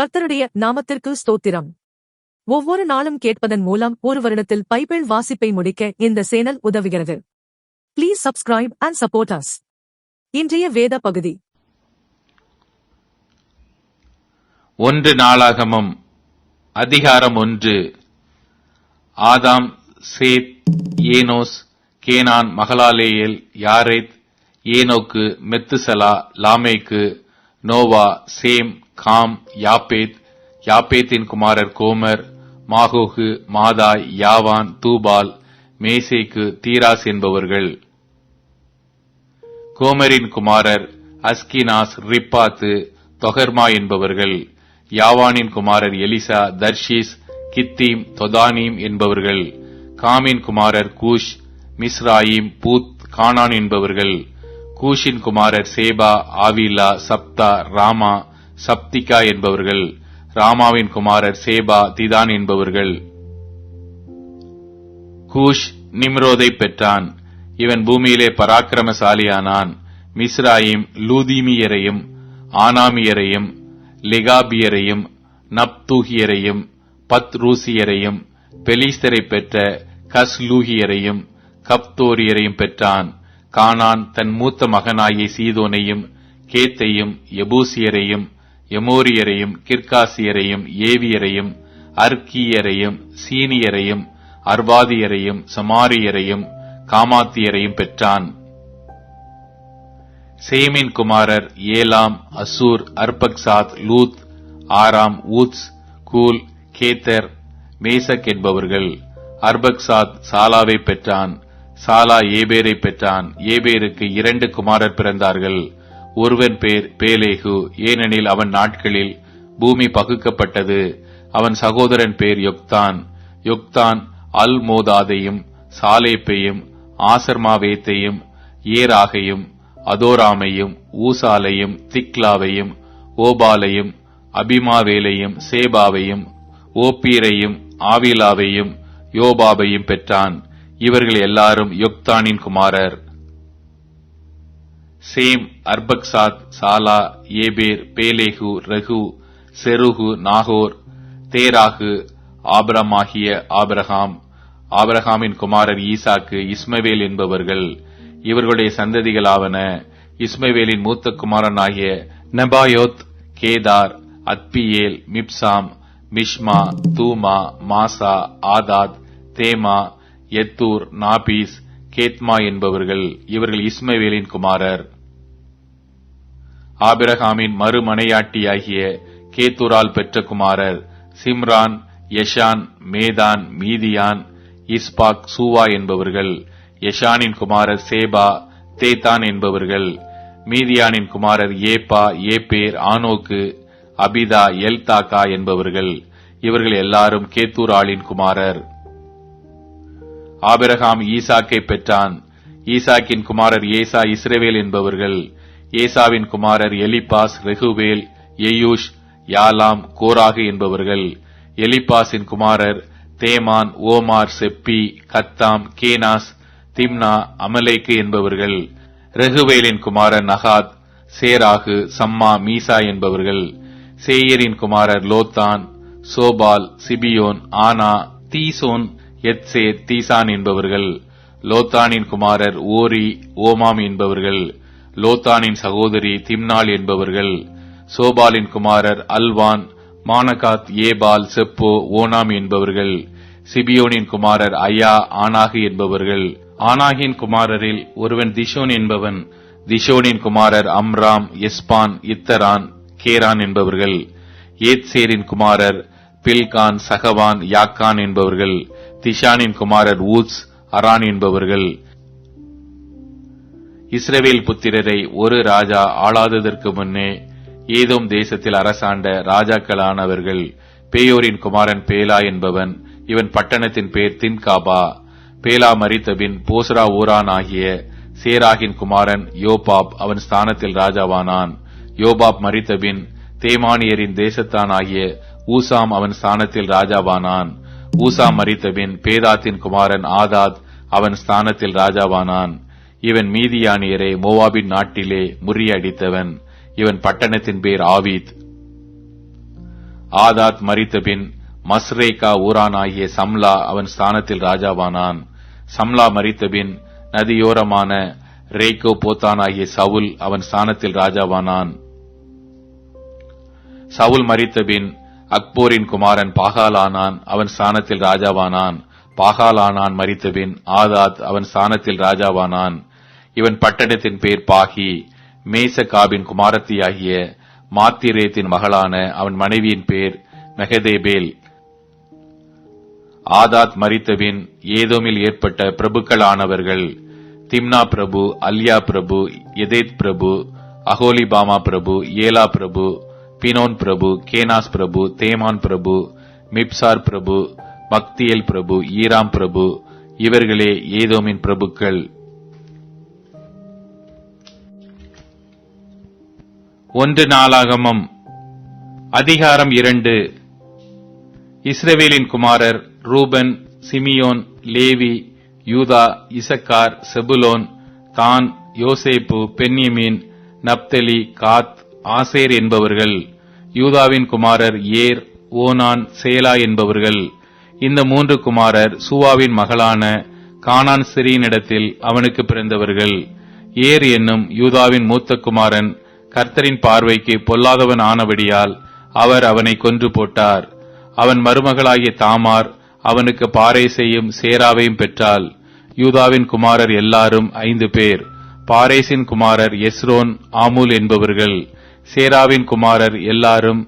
கர்த்தருடைய நாமத்திற்கு ஸ்தோத்திரம். ஒவ்வொரு நாளும் கேட்பதன் மூலம் ஒரு வருடத்தில் பைபிள் வாசிப்பை முடிக்க இந்த சேனல் உதவுகிறது. Please subscribe and support us இன்றைய வேத பகுதி. ஒன்று நாளாகமம் அதிகாரம் ஒன்று. ஆதாம் சேத் Enos Canon மகலாலேயேல் Jared Enoch Methuselah Lamech Noah Shem Ham Japheth யாப்பேத்தின் குமாரர் கோமர் மாகோகு மாதாய் யாவான் தூபால் மேசேக்கு தீராஸ் என்பவர்கள். கோமரின் குமாரர் அஸ்கினாஸ் ரிப்பாத்து தொகர்மா என்பவர்கள். யாவானின் குமாரர் எலிசா தர்ஷீஸ் கித்தீம் தொதானீம் என்பவர்கள். காமின் குமாரர் கூஷ் மிஸ்ராயிம் பூத் கானான் என்பவர்கள். கூஷின் குமாரர் சேபா ஆவிலா சப்தா ராமா சப்திகா என்பவர்கள் ராமாவின் குமாரர் சேபா திதான் என்பவர்கள். கூஷ் நிம்ரோதை பெற்றான். இவன் பூமியிலே பராக்கிரமசாலியானான். மிஸ்ராயிம் லூதீமியரையும் ஆனாமியரையும் லெகாபியரையும் நப்தூகியரையும் பத்ரூசியரையும் பெலிஸ்தரை பெற்ற கஸ்லூகியரையும் கப்தோரியரையும் பெற்றான். கானான் தன் மூத்த மகனாகிய சீதோனையும் கேத்தையும் எபூசியரையும் எமோரியரையும் கிர்காசியரையும் ஏவியரையும் அர்க்கியரையும் சீனியரையும் அர்வாதியரையும் சமாரியரையும் காமாத்தியரையும் பெற்றான். சேமின் குமாரர் Elam Asshur Arphaxad Lud Aram Uz Hul Gether Meshech என்பவர்கள். அர்பக்சாத் சாலாவை பெற்றான். சாலா ஏபேரை பெற்றான். ஏபேருக்கு இரண்டு குமாரர் பிறந்தார்கள். ஒருவன் பேர் பேலேகு. ஏனெனில் அவன் நாட்களில் பூமி பகுக்கப்பட்டது. அவன் சகோதரன் பேர் யொக்தான். யொக்தான் அல் மோதாதையும் சாலேப்பையும் ஆசர்மாவேத்தையும் ஏராகையும் அதோராமையும் ஊசாலையும் திக்லாவையும் ஓபாலையும் அபிமாவேலையும் சேபாவையும் ஓப்பீரையும் ஆவிலாவையும் யோபாபையும் பெற்றான். இவர்கள் எல்லாரும் யொக்தானின் குமாரர். Shem Arphaxad Shelah Eber Peleg Reu Serug Nahor Terah ஆபரமாகிய Abraham. ஆபரகாமின் குமாரர் ஈசாக்கு இஸ்மவேல் என்பவர்கள் இவர்களுடைய சந்ததிகளாவன. இஸ்மவேலின் மூத்த குமாரனாகிய Nebaioth Kedar Adbeel Mibsam Mishma Dumah Massa Hadad Tema எத்தூர் நாபீஸ் கேத்மா என்பவர்கள் இவர்கள் இஸ்மவேலின் குமாரர். ஆபிரகாமின் மறுமனையாட்டியாகிய கேத்தூரால் பெற்ற குமாரர் சிம்ரான் யஷான் மேதான் மீதியான் இஸ்பாக் சூவா என்பவர்கள் யஷானின் குமாரர் சேபா தேதான் என்பவர்கள் மீதியானின் குமாரர் ஏப்பா ஏப்பேர் ஆனோக்கு அபிதா எல்தாக்கா என்பவர்கள் இவர்கள் எல்லாரும் கேத்தூர் ஆளின் குமாரர். ஆபிரகாம் ஈசாக்கை பெற்றான். ஈசாக்கின் குமாரர் ஏசா இஸ்ரேவேல் என்பவர்கள் ஏசாவின் குமாரர் எலிபாஸ் ரெகுவேல் எயூஷ் யாலாம் கோராகு என்பவர்கள். எலிபாஸின் குமாரர் தேமான் ஓமார் செப்பி கத்தாம் கேனாஸ் திம்னா அமலேக்கு என்பவர்கள். ரெகுவேலின் குமாரர் நகாத் சேராகு சம்மா மீசா என்பவர்கள். சேயரின் குமாரர் லோத்தான் சோபால் சிபியோன் ஆனா தீசோன் எத்சே தீசான் என்பவர்கள். லோத்தானின் குமாரர் ஓரி ஓமாம் என்பவர்கள். லோத்தானின் சகோதரி திம்னாள் என்பவர்கள் சோபாலின் குமாரர் Alvan Manahath Ebal Shepho Onam என்பவர்கள் சிபியோனின் குமாரர் ஐயா ஆனாகு என்பவர்கள். ஆனாகின் குமாரரில் ஒருவன் திஷோன் என்பவன் திஷோனின் குமாரர் அம்ராம் எஸ்பான் இத்தரான் கேரான் என்பவர்கள். ஏத்சேரின் குமாரர் பில்கான் சகவான் யாக்கான் என்பவர்கள். திஷானின் குமாரர் ஊத்ஸ் அரான் என்பவர்கள். இஸ்ரவேல் புத்திரரை ஒரு ராஜா ஆளாததற்கு முன்னே ஏதோம் தேசத்தில் அரசாண்ட ராஜாக்களானவர்கள் பேயோரின் குமாரன் பேலா என்பவன் இவன் பட்டணத்தின் பேர் தின்காபா பேலா மறித்தபின் போஸ்ரா ஊரான் ஆகிய சேராகின் குமாரன் யோபாப் அவன் ஸ்தானத்தில் ராஜாவானான். யோபாப் மறித்தபின் தேமானியரின் தேசத்தான் ஆகிய ஊசாம் அவன் ஸ்தானத்தில் ராஜாவானான். ஊசாம் மறித்தபின் பேதாத்தின் குமாரன் ஆதாத் அவன் ஸ்தானத்தில் ராஜாவானான். இவன் மீதியானியரை மோவாபின் நாட்டிலே முறியடித்தவன் இவன் பட்டணத்தின் பேர் ஆவீத். ஆதாத் மறித்தபின் மஸ்ரேகா ஊரானாகிய ஆகிய சம்லா அவன் ஸ்தானத்தில் ராஜாவானான். சம்லா மறித்தபின் நதியோரமான ரேகோ போத்தான் ஆகிய சவுல் அவன் ஸ்தானத்தில் ராஜாவானான். சவுல் மறித்தபின் அக்போரின் குமாரன் பாகாலானான் அவன் ஸ்தானத்தில் ராஜாவானான். பாகாலானான் மறித்தபின் ஆதாத் அவன் ஸ்தானத்தில் ராஜாவானான். இவன் பட்டணத்தின் பேர் பாகி மேசகாபின் குமாரத்தியாகிய மாத்திரேத்தின் மகளான அவன் மனைவியின் பேர் மெகதேபேல். ஆதாத் மறித்தபின் ஏதோமில் ஏற்பட்ட பிரபுக்களானவர்கள் திம்னா பிரபு அல்யா பிரபு எதேத் பிரபு அகோலிபாமா பிரபு ஏலா பிரபு பினோன் பிரபு கேனாஸ் பிரபு தேமான் பிரபு மிப்சார் பிரபு மக்தியல் பிரபு ஈராம் பிரபு இவர்களே ஏதோமின் பிரபுக்கள். ஒன்று நாளாகமம். அதிகாரம் இரண்டு. இஸ்ரவேலின் குமாரர் Reuben Simeon Levi Judah Issachar Zebulun Dan Joseph Benjamin Naphtali காத் ஆசேர் என்பவர்கள். யூதாவின் குமாரர் ஏர் ஓனான் சேலா என்பவர்கள். இந்த மூன்று குமாரர் சூவாவின் மகளான கானான் சிறியினிடத்தில் அவனுக்கு பிறந்தவர்கள். ஏர் என்னும் யூதாவின் மூத்த குமாரன் கர்த்தரின் பார்வைக்கு பொல்லாதவன் ஆனபடியால் அவர் அவனை கொன்று போட்டார். அவன் மருமகளாகிய தாமார் அவனுக்கு பாரேசையும் சேராவையும் பெற்றாள். யூதாவின் குமாரர் எல்லாரும் ஐந்து பேர். பாரேசின் குமாரர் எஸ்ரோன் ஆமூல் என்பவர்கள். சேராவின் குமாரர் எல்லாரும்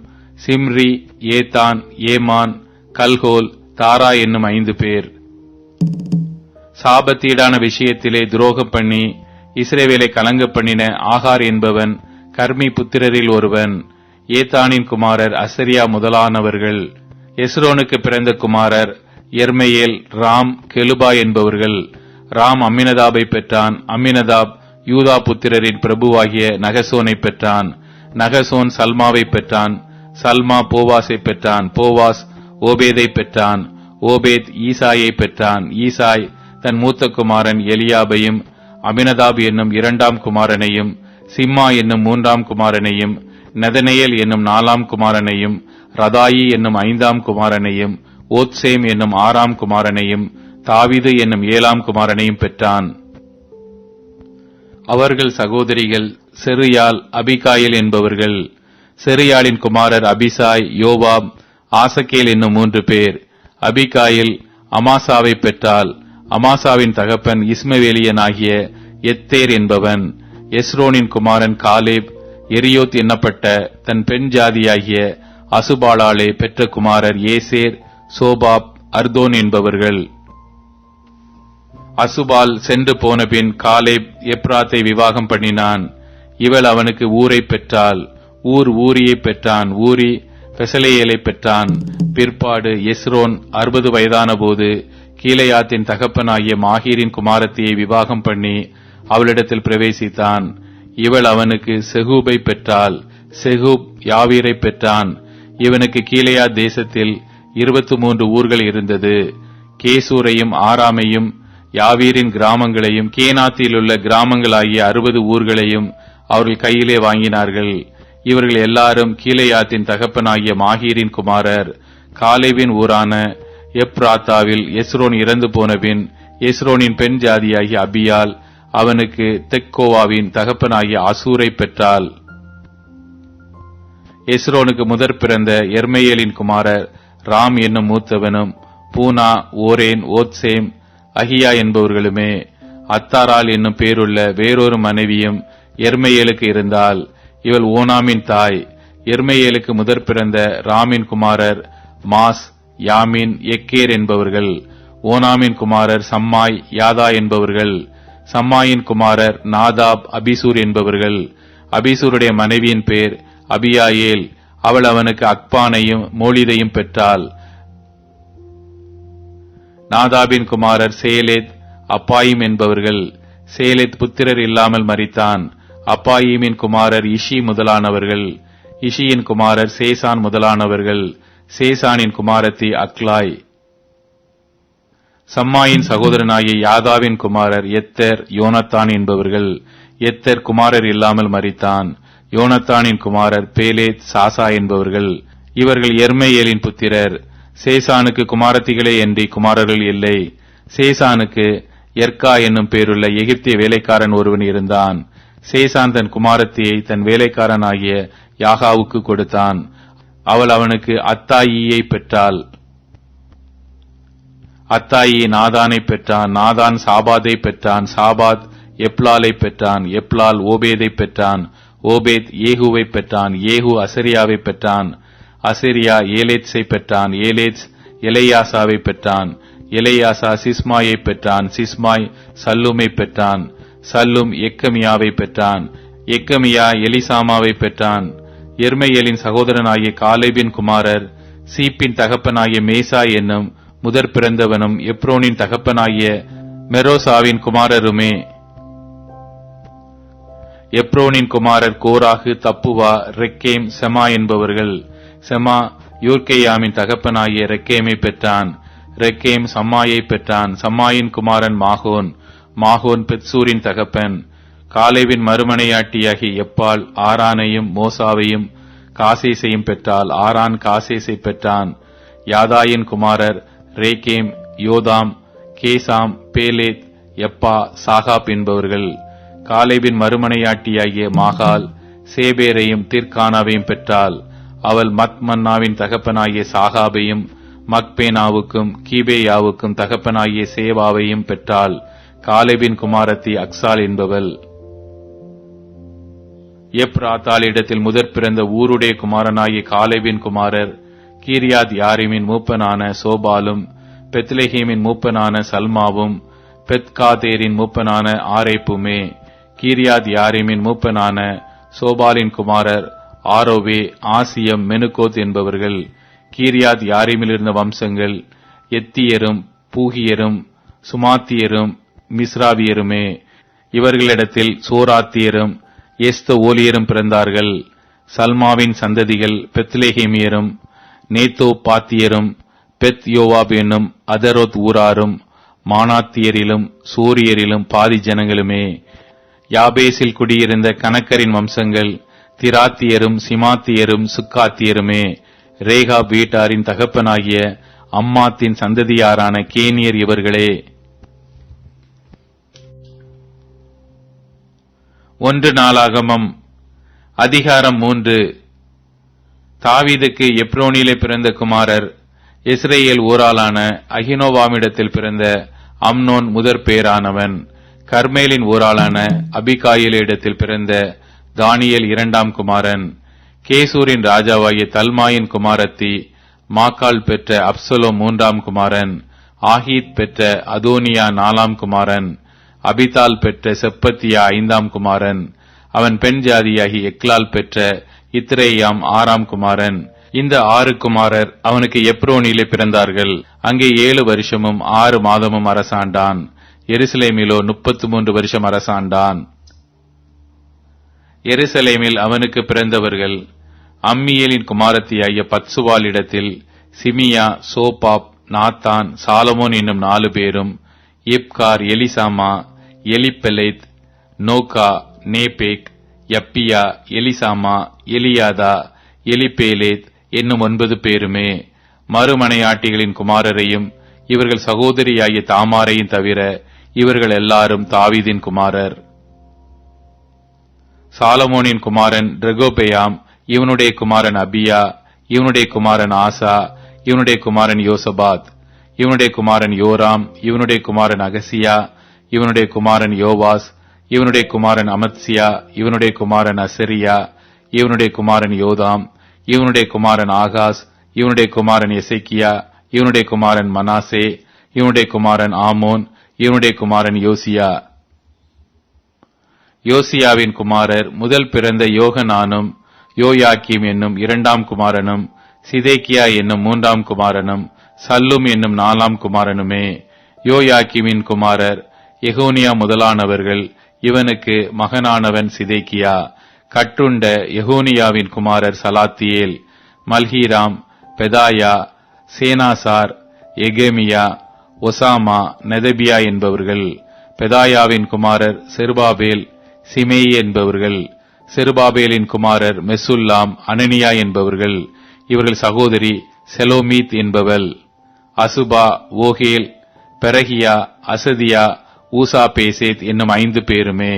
சிம்ரி ஏதான் ஏமான் கல்கோல் தாரா என்னும் ஐந்து பேர். சாபத்தீடான விஷயத்திலே துரோகம் பண்ணி இஸ்ரேவேலை கலங்க பண்ணின ஆகார் என்பவன் கர்மி புத்திரரில் ஒருவன் ஏத்தானின் குமாரர் அசரியா முதலானவர்கள் எஸ்ரோனுக்கு பிறந்த குமாரர் எர்மையேல் ராம் கெலுபா என்பவர்கள் ராம் அம்மினதாபை பெற்றான் அம்மினதாப் யூதா புத்திரரின் பிரபுவாகிய நகசோனை பெற்றான் நகசோன் சல்மாவை பெற்றான் சல்மா போவாஸை பெற்றான் போவாஸ் ஓபேதை பெற்றான் ஓபேத் ஈசாயை பெற்றான் ஈசாய் தன் மூத்த குமாரன் எலியாபையும் அமினதாப் என்னும் இரண்டாம் குமாரனையும் சிம்மா என்னும் மூன்றாம் குமாரனையும் நெதனேயல் என்னும் நாலாம் குமாரனையும் ரதாயி என்னும் ஐந்தாம் குமாரனையும் ஓத்சேம் என்னும் ஆறாம் குமாரனையும் தாவிது என்னும் ஏழாம் குமாரனையும் பெற்றான். அவர்கள் சகோதரிகள் செருயால் அபிகாயில் என்பவர்கள். செருயாளின் குமாரர் அபிசாய் யோவாப் ஆசகேல் என்னும் மூன்று பேர். அபிகாயில் அமாசாவை பெற்றால் அமாசாவின் தகப்பன் இஸ்மவேலியன் ஆகிய எத்தேர் என்பவன். எஸ்ரோனின் குமாரன் காலேப் எரியோத் எண்ணப்பட்ட தன் பெண் ஜாதியாகிய அசுபாலாலே பெற்ற குமாரர் ஏசேர் சோபாப் அர்தோன் என்பவர்கள். அசுபால் சென்று போனபின் காலேப் எப்ராத்தை விவாகம் பண்ணினான். இவள் அவனுக்கு ஊரை பெற்றாள். ஊர் ஊரியை பெற்றான். ஊரி பெசலேயலை பெற்றான். பிற்பாடு எஸ்ரோன் அறுபது வயதான போது கீழையாத்தின் தகப்பனாகிய மாஹீரின் குமாரத்தியை விவாகம் பண்ணி அவளிடத்தில் பிரவேசித்தான். இவள் அவனுக்கு செகூபை பெற்றாள். செகூப் யாவீரை பெற்றான். இவனுக்கு கீழையா தேசத்தில் இருபத்தி மூன்று ஊர்கள் இருந்தது. கேசூரையும் ஆறாமையும் யாவீரின் கிராமங்களையும் கேனாத்தில் உள்ள கிராமங்களாகிய அறுபது ஊர்களையும் அவர்கள் கையிலே வாங்கினார்கள். இவர்கள் எல்லாரும் கீழையாத்தின் தகப்பனாகிய மாஹீரின் குமாரர் காலேவின் ஊரான எப்ராத்தாவில் எஸ்ரோன் இறந்து போனபின் எஸ்ரோனின் பெண் ஜாதியாகிய அபியால் அவனுக்கு தெக்கோவாவின் தகப்பனாகிய அசூரை பெற்றாள். எஸ்ரோனுக்கு முதற் பிறந்த எர்மையலின் குமாரர் ராம் என்னும் மூத்தவனும் பூனா ஓரேன் ஓத்சேம் அகியா என்பவர்களுமே அத்தாரால் என்னும் பேருள்ள வேறொரு மனைவியும் எர்மையலுக்கு இருந்தால் இவள் ஓனாமின் தாய். எர்மையலுக்கு முதற் பிறந்த ராமின் குமாரர் மாஸ் யாமின் எக்கேர் என்பவர்கள். ஓனாமின் குமாரர் சம்மாய் யாதா என்பவர்கள். சம்மாயின் குமாரர் நாதாப் அபிசூர் என்பவர்கள். அபிசூருடைய மனைவியின் பேர் அபியாயேல். அவள் அவனுக்கு அக்பானையும் மோலிதையும் பெற்றாள். நாதாபின் குமாரர் சேலேத் அப்பாயிம் என்பவர்கள். சேலேத் புத்திரர் இல்லாமல் மறித்தான் அப்பாயிமின் குமாரர் இஷி முதலானவர்கள். இஷியின் குமாரர் சேசான் முதலானவர்கள். சேசானின் குமாரத்தி அக்லாய். சம்மாயின் சகோதரனாகிய யாதாவின் குமாரர் எத்தர் யோனத்தான் என்பவர்கள். எத்தர் குமாரர் இல்லாமல் மறித்தான் யோனத்தானின் குமாரர் பேலேத் சாசா என்பவர்கள். இவர்கள் எர்மையேலின் புத்திரர். சேசானுக்கு குமாரத்திகளே என்று குமாரர்கள் இல்லை. சேசானுக்கு எர்கா என்னும் பேருள்ள எகிப்திய வேலைக்காரன் ஒருவன் இருந்தான். சேசான் தன் குமாரத்தியை தன் வேலைக்காரனாகிய யாகாவுக்கு கொடுத்தான். அவள் அவனுக்கு அத்தாயியை பெற்றாள். அத்தாயி நாதானை பெற்றான் நாதான் சாபாதை பெற்றான் சாபாத் எப்லாலை பெற்றான் எப்லால் ஓபேதை பெற்றான் ஓபேத் ஏகுவை பெற்றான் ஏகு அசரியாவை பெற்றான் அசரியா ஏலேத்ஸை பெற்றான் ஏலேத்ஸ் எலையாசாவை பெற்றான் எலையாசா சிஸ்மாயை பெற்றான் சிஸ்மாய் சல்லுமை பெற்றான் சல்லும் எக்கமியாவை பெற்றான் எக்கமியா எலிசாமாவை பெற்றான் எர்மையலின் சகோதரனாகிய காலேபின் குமாரர் சீப்பின் தகப்பனாகிய மேசா என்னும் முதற் பிறந்தவனும் எப்ரோனின் தகப்பனாகிய மெரோசாவின் குமாரருமே. எப்ரோனின் குமாரர் கோராகு தப்புவா ரெக்கேம் செமா என்பவர்கள். செமா யூர்கேயாமின் தகப்பனாகிய ரெக்கேமை பெற்றான். ரெக்கேம் சம்மாயை பெற்றான். சம்மாயின் குமாரன் மாகோன். மாகோன் பெத்சூரின் தகப்பன். காலேவின் மறுமனையாட்டியாகி எப்பால் ஆரானையும் மோசாவையும் காசேசையும் பெற்றால் ஆரான் காசேசை பெற்றான். யாதாயின் குமாரர் ரேகேம் யோதாம் கேசாம் பேலேத் எப்பா சாகாப் என்பவர்கள் காலேபின் மறுமனையாட்டியாகிய மாகால் சேபேரையும் திர்கானாவையும் பெற்றாள் அவள் மத்மன்னாவின் தகப்பனாகிய சாகாபையும் மக்பேனாவுக்கும் கீபேயாவுக்கும் தகப்பனாகிய சேவாவையும் பெற்றாள் காலேபின் குமாரத்தி அக்சால் என்பவள். எப்ராத்தாள் இடத்தில் முதற் பிறந்த ஊருடைய குமாரனாகிய காலேபின் குமாரர் கீரியாத் யாரிமின் மூப்பனான சோபாலும் பெத்லெஹேமின் மூப்பனான சல்மாவும் பெத்காதேரின் மூப்பனான ஆரேப்புமே கீரியாத் யாரிமின் மூப்பனான சோபாலின் குமாரர் ஆரோவே ஆசியம் மெனுகோத் என்பவர்கள் கீரியாத் யாரிமில் இருந்த வம்சங்கள் எத்தியரும் பூகியரும் சுமாத்தியரும் மிஸ்ராவியருமே இவர்களிடத்தில் சோராத்தியரும் எஸ்த ஓலியரும் பிறந்தார்கள். சல்மாவின் சந்ததிகள் பெத்லேஹேமியரும் நேத்தோ பாத்தியரும் பெத் யோவாப் என்னும் அதரோத் ஊராரும் மானாத்தியரிலும் சூரியரிலும் பாதி ஜனங்களுமே யாபேசில் குடியிருந்த கணக்கரின் வம்சங்கள் திராத்தியரும் சிமாத்தியரும் சுக்காத்தியருமே ரேகா வீட்டாரின் தகப்பனாகிய அம்மாத்தின் சந்ததியாரான கேனியர் இவர்களே. ஒன்று நாளாகமம் அதிகாரம் மூன்று தாவீதுக்கு எப்ரோனிலே பிறந்த குமாரர் இஸ்ரேல் ஊராளான அகினோவாமிடத்தில் பிறந்த அம்னோன் முதற் பேரானவன். கர்மேலின் ஊராளான அபிகாயிலிடத்தில் பிறந்த தானியல் இரண்டாம் குமாரன். கேசூரின் ராஜாவாகிய தல்மாயின் குமாரத்தி மாக்கால் பெற்ற அப்சலோ மூன்றாம் குமாரன். ஆஹீத் பெற்ற அதோனியா நாலாம் குமாரன். அபிதால் பெற்ற செப்பத்தியா ஐந்தாம் குமாரன். அவன் பெண் ஜாதியாகி எக்லால் பெற்ற இத்திரேயாம் ஆறாம் குமாரன். இந்த ஆறு குமாரர் அவனுக்கு எப்ரோனிலே பிறந்தார்கள். அங்கே ஏழு வருஷமும் ஆறு மாதமும் அரசாண்டான். எருசலேமிலோ முப்பத்து மூன்று வருஷம் அரசாண்டான். எருசலேமில் அவனுக்கு பிறந்தவர்கள் அம்மியலின் குமாரத்தியாகிய பத்சுவால் இடத்தில் சிமியா சோபாப் நாத்தான் சாலமோன் என்னும் நாலு பேரும் இப்கார் எலிசாமா எலிப்பெலைத் நோகா நேபேக் யப்பியா எலிசாமா எலியாதா எலிபேலேத் என்னும் ஒன்பது பேருமே மறுமனையாட்டிகளின் குமாரரையும் இவர்கள் சகோதரியாகிய தாமாரையும் தவிர இவர்கள் எல்லாரும் தாவீதின் குமாரர். சாலமோனின் குமாரன் ரெகோபெயாம் இவனுடைய குமாரன் அபியா இவனுடைய குமாரன் ஆசா இவனுடைய குமாரன் யோசபாத் இவனுடைய குமாரன் யோராம் இவனுடைய குமாரன் அகசியா இவனுடைய குமாரன் யோவாஸ் இவனுடைய குமாரன் அமத்சியா இவனுடைய குமாரன் அசரியா இவனுடைய குமாரன் யோதாம் இவனுடைய குமாரன் ஆகாஸ் இவனுடைய குமாரன் எசைக்கியா இவனுடைய குமாரன் மனாசே இவனுடைய குமாரன் ஆமோன் இவனுடைய குமாரன் யோசியா. யோசியாவின் குமாரர் முதல் பிறந்த யோகனானும் யோயாக்கிம் என்னும் இரண்டாம் குமாரனும் சிதேக்கியா என்னும் மூன்றாம் குமாரனும் சல்லும் என்னும் நாலாம் குமாரனுமே. யோயாக்கிமின் குமாரர் எகோனியா முதலானவர்கள் இவனுக்கு மகனானவன் சிதேக்கியா. கட்டுண்ட எகோனியாவின் குமாரர் சலாத்தியேல் மல்ஹீராம் பெதாயா சேனாசார் எகேமியா ஒசாமா நெதபியா என்பவர்கள் பெதாயாவின் குமாரர் செருபாபேல் சிமேயி என்பவர்கள் செருபாபேலின் குமாரர் மெசுல்லாம் அனனியா என்பவர்கள் இவர்கள் சகோதரி செலோமீத் என்பவள் அசுபா ஓகேல் பெரகியா அசதியா ஊசா பேசேத் என்னும் ஐந்து பேருமே.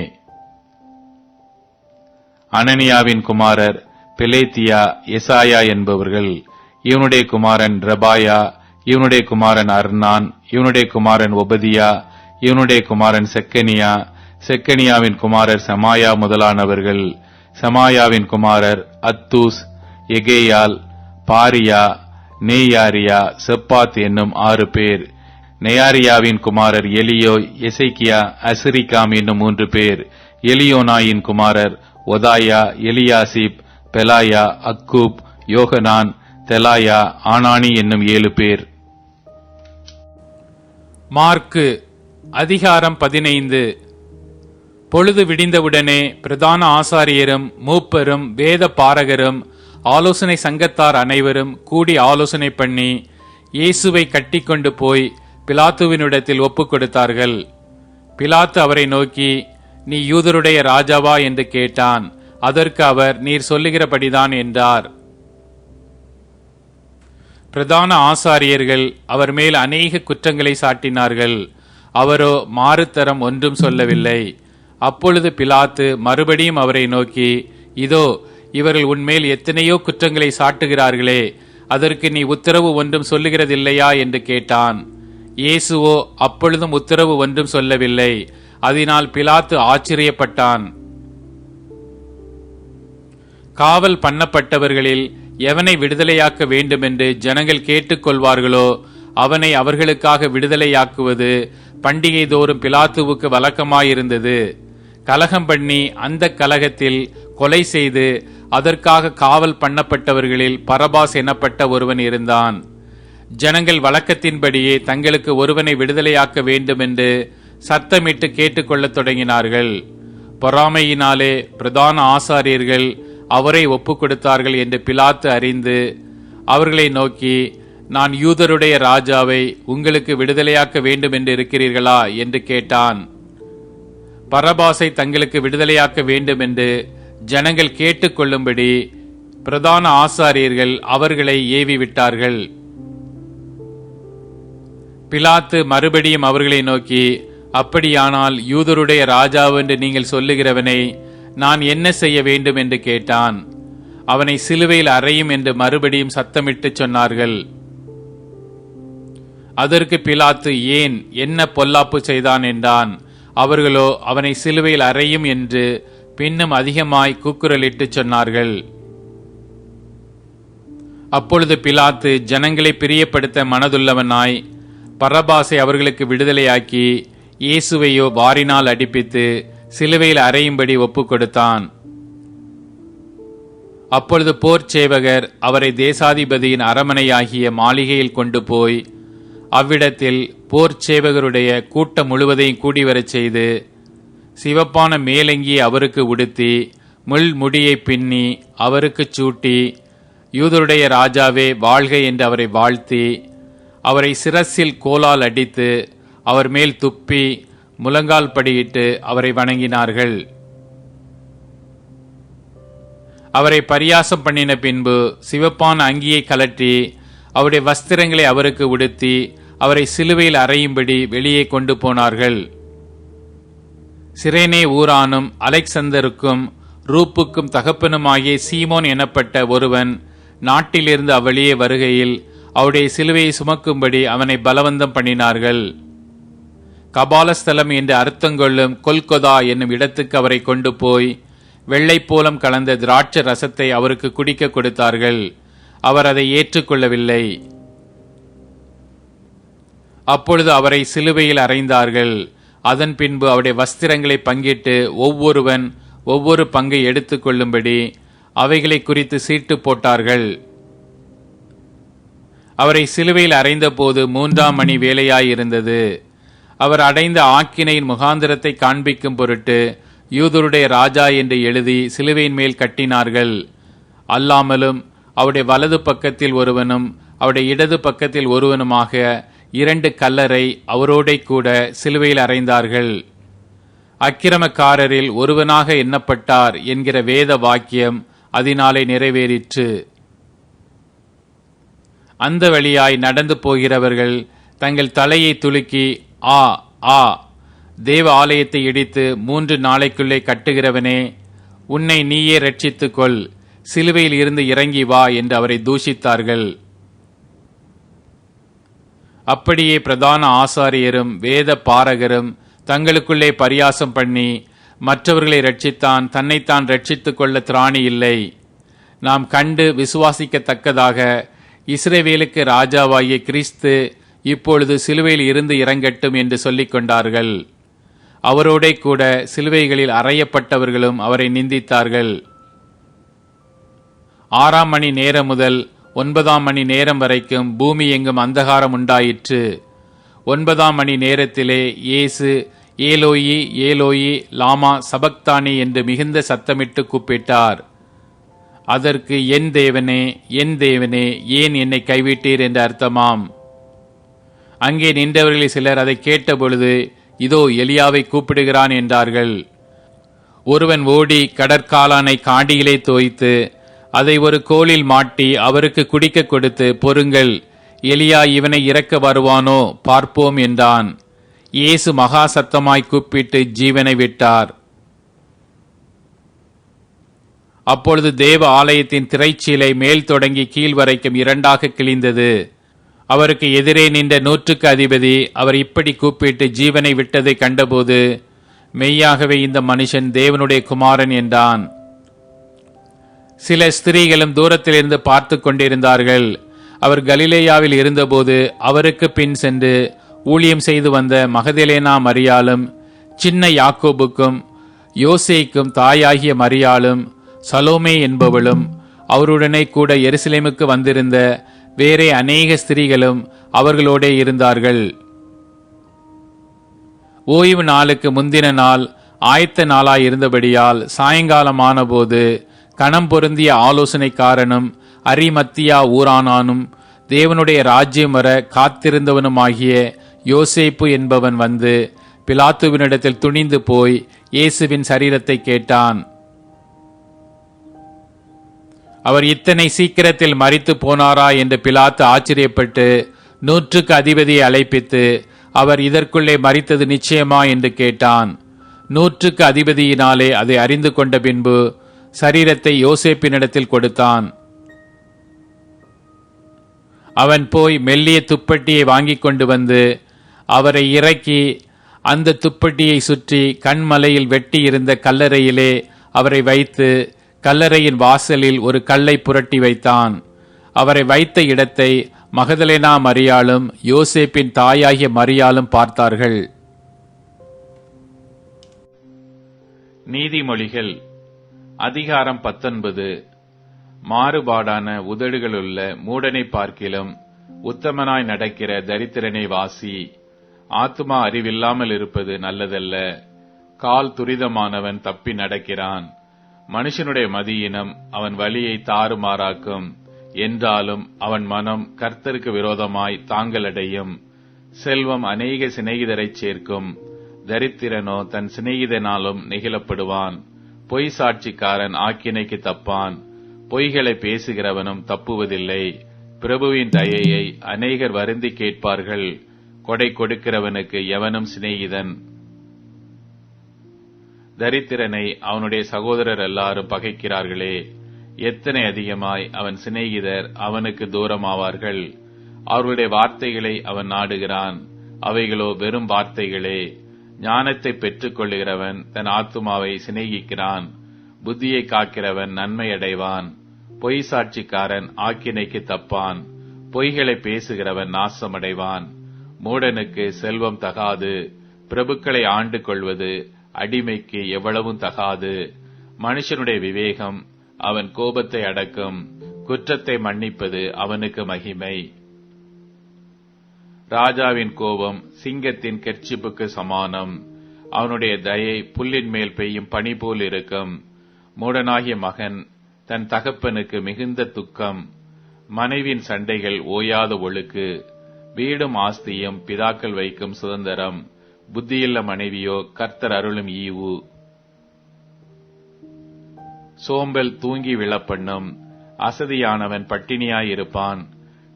அனனியாவின் குமாரர் பிலேத்தியா எசாயா என்பவர்கள் இவனுடைய குமாரன் ரபாயா இவனுடைய குமாரன் அர்னான் இவனுடைய குமாரன் ஒபதியா இவனுடைய குமாரன் செக்கனியா செக்கனியாவின் குமாரர் சமாயா முதலானவர்கள் சமாயாவின் குமாரர் அத்தூஸ் எகேயால் பாரியா நேயாரியா செப்பாத் என்னும் ஆறு பேர் நெயாரியாவின் குமாரர் எலியோ எசைக்கியா அசிரிகாம் என்னும் மூன்று பேர் எலியோனாயின் குமாரர் ஒதாயா எலியாசிப் பெலாயா அக்கூப் யோகனான் தெலாயா ஆனானி என்னும் ஏழு பேர். மார்க்கு அதிகாரம் பதினைந்து. பொழுது விடிந்தவுடனே பிரதான ஆசாரியரும் மூப்பரும் வேத பாரகரும் ஆலோசனை சங்கத்தார் அனைவரும் கூடி ஆலோசனை பண்ணி இயேசுவை கட்டிக்கொண்டு போய் பிலாத்துவினிடத்தில் ஒப்புக் கொடுத்தார்கள் பிலாத்து அவரை நோக்கி நீ யூதருடைய ராஜாவா என்று கேட்டான். அதற்கு அவர் நீர் சொல்லுகிறபடிதான் என்றார். பிரதான ஆசாரியர்கள் அவர் மேல் அநேக குற்றங்களை சாட்டினார்கள். அவரோ மாறுத்தரம் ஒன்றும் சொல்லவில்லை. அப்பொழுது பிலாத்து மறுபடியும் அவரை நோக்கி இதோ இவர்கள் உன்மேல் எத்தனையோ குற்றங்களை சாட்டுகிறார்களே அதற்கு நீ உத்தரவு ஒன்றும் சொல்லுகிறதில்லையா? என்று கேட்டான். இயேசுவோ அப்பொழுதும் உத்தரவு ஒன்றும் சொல்லவில்லை. அதனால் பிலாத்து ஆச்சரியப்பட்டான். காவல் பண்ணப்பட்டவர்களில் எவனை விடுதலையாக்க வேண்டுமென்று ஜனங்கள் கேட்டுக்கொள்வார்களோ அவனை அவர்களுக்காக விடுதலையாக்குவது பண்டிகை தோறும் பிலாத்துவுக்கு வழக்கமாயிருந்தது. கலகம் பண்ணி அந்த கலகத்தில் கொலை செய்து அதற்காக காவல் பண்ணப்பட்டவர்களில் பரபாஸ் எனப்பட்ட ஒருவன் இருந்தான். ஜனங்கள் வழக்கத்தின்படியே தங்களுக்கு ஒருவனை விடுதலையாக்க வேண்டும் என்று சத்தமிட்டு கேட்டுக்கொள்ளத் தொடங்கினார்கள். பொறாமையினாலே பிரதான ஆசாரியர்கள் அவரை ஒப்புக் கொடுத்தார்கள் என்று பிலாத்து அறிந்து அவர்களை நோக்கி நான் யூதருடைய ராஜாவை உங்களுக்கு விடுதலையாக்க வேண்டும் என்று இருக்கிறீர்களா? என்று கேட்டான். பரபாசை தங்களுக்கு விடுதலையாக்க வேண்டும் என்று ஜனங்கள் கேட்டுக்கொள்ளும்படி பிரதான ஆசாரியர்கள் அவர்களை ஏவி விட்டார்கள். பிலாத்து மறுபடியும் அவர்களை நோக்கி அப்படியானால் யூதருடைய ராஜாவென்று நீங்கள் சொல்லுகிறவனை நான் என்ன செய்ய வேண்டும் என்று கேட்டான். அவனை சிலுவையில் அறையும் என்று மறுபடியும் சத்தமிட்டு சொன்னார்கள். அதற்கு பிலாத்து ஏன் என்ன பொல்லாப்பு செய்தான் என்றான். அவர்களோ அவனை சிலுவையில் அறையும் என்று பின்னும் அதிகமாய் கூக்குரலிட்டு சொன்னார்கள். அப்பொழுது பிலாத்து ஜனங்களை பிரியப்படுத்த மனதுள்ளவனாய் பரபாசை அவர்களுக்கு விடுதலையாக்கி இயேசுவையோ வாரினால் அடிப்பித்து சிலுவையில் அறையும்படி ஒப்புக் கொடுத்தான் அப்பொழுது போர் சேவகர் அவரை தேசாதிபதியின் அரமனையாகிய மாளிகையில் கொண்டு போய் அவ்விடத்தில் போர் சேவகருடைய கூட்டம் முழுவதையும் கூடிவரச் செய்து சிவப்பான மேலங்கியை அவருக்கு உடுத்தி முள் முடியை பின்னி அவருக்கு சூட்டி யூதருடைய ராஜாவே வாழ்க என்று அவரை வாழ்த்தி அவரை சிரசில் கோலால் அடித்து அவர் மேல் துப்பி முழங்கால் படியிட்டு அவரை வணங்கினார்கள். அவரை பரியாசம் பண்ணின பின்பு சிவப்பான அங்கியை கலற்றி அவருடைய வஸ்திரங்களை அவருக்கு உடுத்தி அவரை சிலுவையில் அறையும்படி வெளியே கொண்டு போனார்கள். சிரேனே ஊரானும் அலெக்சந்தருக்கும் ரூப்புக்கும் தகப்பனுமாகிய சீமோன் எனப்பட்ட ஒருவன் நாட்டிலிருந்து அவ்வழியே வருகையில் அவருடைய சிலுவையை சுமக்கும்படி அவனை பலவந்தம் பண்ணினார்கள். கபாலஸ்தலம் என்று அர்த்தங்கொள்ளும் கொல்கொதா என்னும் இடத்துக்கு அவரை கொண்டு போய் வெள்ளைப்போலம் கலந்த திராட்ச ரசத்தை அவருக்கு குடிக்க கொடுத்தார்கள். அவர் அதை ஏற்றுக்கொள்ளவில்லை. அப்பொழுது அவரை சிலுவையில் அறைந்தார்கள். அதன் பின்பு அவருடைய வஸ்திரங்களை பங்கிட்டு ஒவ்வொருவன் ஒவ்வொரு பங்கை எடுத்துக்கொள்ளும்படி அவைகளை குறித்து சீட்டு போட்டார்கள். அவரை சிலுவையில் அறைந்தபோது மூன்றாம் மணி வேலையாயிருந்தது அவர் அடைந்த ஆக்கினையின் முகாந்திரத்தை காண்பிக்கும் பொருட்டு யூதருடைய ராஜா என்று எழுதி சிலுவையின் மேல் கட்டினார்கள். அல்லாமலும் அவருடைய வலது பக்கத்தில் ஒருவனும் அவருடைய இடது பக்கத்தில் ஒருவனுமாக இரண்டு கல்லரை அவரோடே கூட சிலுவையில் அறைந்தார்கள். அக்கிரமக்காரரில் ஒருவனாக எண்ணப்பட்டார் என்கிற வேத வாக்கியம் அதனாலே நிறைவேறிற்று. அந்த வழியாய் நடந்து போகிறவர்கள் தங்கள் தலையை துலுக்கி ஆ ஆ. தேவ ஆலயத்தை இடித்து மூன்று நாளைக்குள்ளே கட்டுகிறவனே உன்னை நீயே ரட்சித்துக் கொள் சிலுவையில் இருந்து இறங்கி வா என்று அவரை தூஷித்தார்கள். அப்படியே பிரதான ஆசாரியரும் வேத பாரகரும் தங்களுக்குள்ளே பரியாசம் பண்ணி மற்றவர்களை ரட்சித்தான் தன்னைத்தான் ரட்சித்துக் கொள்ள திராணி இல்லை. நாம் கண்டு விசுவாசிக்கத்தக்கதாக இஸ்ரேவேலுக்கு ராஜாவாகிய கிறிஸ்து இப்பொழுது சிலுவையில் இருந்து இறங்கட்டும் என்று சொல்லிக் கொண்டார்கள். அவரோடே கூட சிலுவைகளில் அறையப்பட்டவர்களும் அவரை நிந்தித்தார்கள். ஆறாம் மணி நேரம் முதல் ஒன்பதாம் மணி நேரம் வரைக்கும் பூமி எங்கும் அந்தகாரம் உண்டாயிற்று. ஒன்பதாம் மணி நேரத்திலே இயேசு ஏலோயி ஏலோயி லாமா சபக்தானி என்று மிகுந்த சத்தமிட்டு கூப்பிட்டார். அதற்கு என் தேவனே என் தேவனே ஏன் என்னை கைவிட்டீர் என்று அர்த்தமாம். அங்கே நின்றவர்களில் சிலர் அதை கேட்டபொழுது இதோ எலியாவை கூப்பிடுகிறான் என்றார்கள். ஒருவன் ஓடி கடற்காலானை காடியிலே தோய்த்து அதை ஒரு கோலில் மாட்டி அவருக்கு குடிக்க கொடுத்து பொறுங்கள் எலியா இவனை இறக்க வருவானோ பார்ப்போம் என்றான். இயேசு மகா சத்தமாய் கூப்பிட்டு ஜீவனை விட்டார். அப்பொழுது தேவ ஆலயத்தின் திரைச்சீலை மேல் தொடங்கி கீழ் வரைக்கும் இரண்டாக கிழிந்தது. அவருக்கு எதிரே நின்ற நூற்றுக்கு அதிபதி அவர் இப்படி கூப்பிட்டு ஜீவனை விட்டதை கண்டபோது மெய்யாகவே இந்த மனுஷன் தேவனுடைய குமாரன் என்றான். சில ஸ்திரீகளும் தூரத்திலிருந்து பார்த்து கொண்டிருந்தார்கள். அவர் கலிலேயாவில் இருந்தபோது அவருக்கு பின் சென்று ஊழியம் செய்து வந்த மகதிலேனா மரியாலும் சின்ன யாக்கோபுக்கும் யோசேக்கும் தாயாகிய மரியாளும் சலோமே என்பவளும் அவருடனே கூட எருசலேமுக்கு வந்திருந்த வேறே அநேக ஸ்திரீகளும் அவர்களோடே இருந்தார்கள். ஓய்வு நாளுக்கு முந்தின நாள் ஆயத்த நாளாய் இருந்தபடியால் சாயங்காலம் ஆனபோது கணம் பொருந்திய ஆலோசனைக்காரனும் அரிமத்தியா ஊரானானும் தேவனுடைய ராஜ்யம் வர காத்திருந்தவனுமாகிய யோசேப்பு என்பவன் வந்து பிலாத்துவினிடத்தில் துணிந்து போய் இயேசுவின் சரீரத்தை கேட்டான். அவர் இத்தனை சீக்கிரத்தில் மறித்து போனாரா என்று பிலாத்து ஆச்சரியப்பட்டு நூற்றுக்கு அதிபதியை அழைப்பித்து அவர் இதற்குள்ளே மறித்தது நிச்சயமா? என்று கேட்டான். நூற்றுக்கு அதிபதியினாலே அதை அறிந்து கொண்ட பின்பு சரீரத்தை யோசேப்பினிடத்தில் கொடுத்தான். அவன் போய் மெல்லிய துப்பட்டியை வாங்கிக் கொண்டு வந்து அவரை இறக்கி அந்த துப்பட்டியை சுற்றி கண்மலையில் வெட்டி இருந்த கல்லறையிலே அவரை வைத்து கல்லறையின் வாசலில் ஒரு கல்லை புரட்டி வைத்தான். அவரை வைத்த இடத்தை மகதலேனா மரியாளும் யோசேப்பின் தாயாகிய மரியாளும் பார்த்தார்கள். நீதிமொழிகள் அதிகாரம் பத்தொன்பது. மாறுபாடான உதடுகளுள்ள மூடனை பார்க்கிலும் உத்தமனாய் நடக்கிற தரித்திரனை வாசி. ஆத்துமா அறிவில்லாமல் இருப்பது நல்லதல்ல. கால் துரிதமானவன் தப்பி நடக்கிறான். மனுஷனுடைய மதியினம் அவன் வழியை தாறுமாறாக்கும். என்றாலும் அவன் மனம் கர்த்தருக்கு விரோதமாய் தாங்களடையும் செல்வம் அநேக சிநேகிதரைச் சேர்க்கும். தரித்திரனோ தன் சிநேகிதனாலும் நெகிழப்படுவான். பொய் சாட்சிக்காரன் ஆக்கினைக்கு தப்பான். பொய்களை பேசுகிறவனும் தப்புவதில்லை. பிரபுவின் தயையை அநேகர் வருந்தி கேட்பார்கள். கொடை கொடுக்கிறவனுக்கு எவனும் சிநேகிதன் தரித்திரனை அவனுடைய சகோதரர் எல்லாரும் பகைக்கிறார்களே. எத்தனை அதிகமாய் அவன் சிநேகிதர் அவனுக்கு தூரமாவார்கள். அவர்களுடைய வார்த்தைகளை அவன் நாடுகிறான். அவைகளோ வெறும் வார்த்தைகளே. ஞானத்தை பெற்றுக் கொள்ளுகிறவன் தன் ஆத்துமாவை சிநேகிக்கிறான். புத்தியை காக்கிறவன் நன்மை அடைவான் பொய் சாட்சிக்காரன் ஆக்கினைக்கு தப்பான். பொய்களை பேசுகிறவன் நாசமடைவான். மூடனுக்கு செல்வம் தகாது. பிரபுக்களை ஆண்டு கொள்வது அடிமைக்கு எவ்வளவும் தகாது. மனுஷனுடைய விவேகம் அவன் கோபத்தை அடக்கும் குற்றத்தை மன்னிப்பது அவனுக்கு மகிமை. ராஜாவின் கோபம் சிங்கத்தின் கெர்ச்சிப்புக்கு சமானம். அவனுடைய தயை புல்லின் மேல் பெய்யும் பனி போல் இருக்கும். மூடனாகிய மகன் தன் தகப்பனுக்கு மிகுந்த துக்கம். மனைவின் சண்டைகள் ஓயாத ஒழுக்கு. வீடும் ஆஸ்தியும் பிதாக்கள் வைக்கும் சுதந்திரம். புத்தியுள்ள மனைவியோ கர்த்தர் அருளும் ஈவு. சோம்பல் தூங்கி விழப்பண்ணும். அசதியானவன் பட்டினியாயிருப்பான்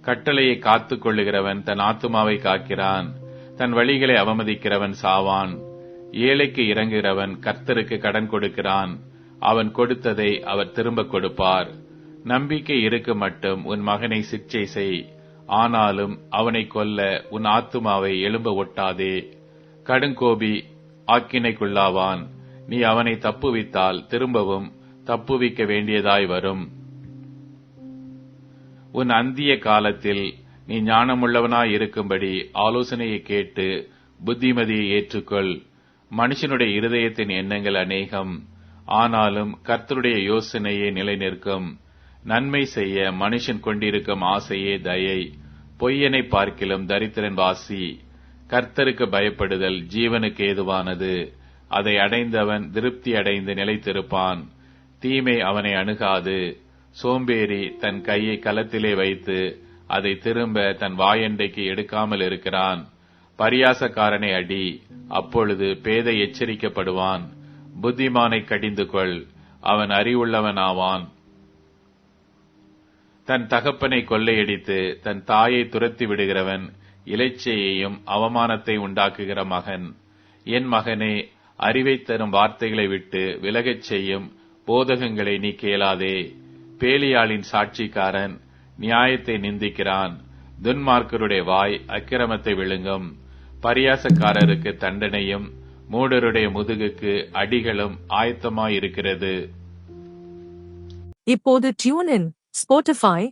கட்டளையை காத்துக் கொள்ளுகிறவன் தன் ஆத்துமாவை காக்கிறான். தன் வழிகளை அவமதிக்கிறவன் சாவான். ஏழைக்கு இறங்குகிறவன் கர்த்தருக்கு கடன் கொடுக்கிறான். அவன் கொடுத்ததை அவர் திரும்ப கொடுப்பார். நம்பிக்கை இருக்கு மட்டும் உன் மகனை சிற்சை செய். ஆனாலும் அவனை கொல்ல உன் ஆத்துமாவை எழும்ப ஒட்டாதே. கடுங்கோபி ஆக்கினைக்குள்ளாவான். நீ அவனை தப்புவித்தால் திரும்பவும் தப்புவிக்க வேண்டியதாய் வரும். உன் அந்திய காலத்தில் நீ ஞானமுள்ளவனாய் இருக்கும்படி ஆலோசனையை கேட்டு புத்திமதியை ஏற்றுக்கொள். மனுஷனுடைய இருதயத்தின் எண்ணங்கள் அநேகம். ஆனாலும் கர்த்தருடைய யோசனையே நிலை நிற்கும் நன்மை செய்ய மனுஷன் கொண்டிருக்கும் ஆசையே தயை. பொய்யனை பார்க்கிலும் தரித்திரன் வாசி. கர்த்தருக்கு பயப்படுதல் ஜீவனுக்கு ஏதுவானது. அதை அடைந்தவன் திருப்தி அடைந்து நிலைத்திருப்பான். தீமை அவனை அணுகாது. சோம்பேறி தன் கையை களத்திலே வைத்து அதை திரும்ப தன் வாயண்டைக்கு எடுக்காமல் இருக்கிறான். பரியாசக்காரனை அடி. அப்பொழுது பேதை எச்சரிக்கப்படுவான். புத்திமானை கடிந்து கொள். அவன் அறிவுள்ளவனாவான். தன் தகப்பனை கொள்ளையடித்து தன் தாயை துரத்தி விடுகிறவன் இலைச்சையையும் அவமானத்தை உண்டாக்குகிற மகன். என் மகனே அறிவை தரும் வார்த்தைகளை விட்டு விலகச் செய்யும் போதகங்களை நீ கேளாதே. பேலியாளின் சாட்சிக்காரன் நியாயத்தை நிந்திக்கிறான். துன்மார்க்கருடைய வாய் அக்கிரமத்தை விழுங்கும். பரியாசக்காரருக்கு தண்டனையும் மூடருடைய முதுகுக்கு அடிகளும் ஆயத்தமாயிருக்கிறது. இப்போது டியூன் ஸ்போட்டிஃபை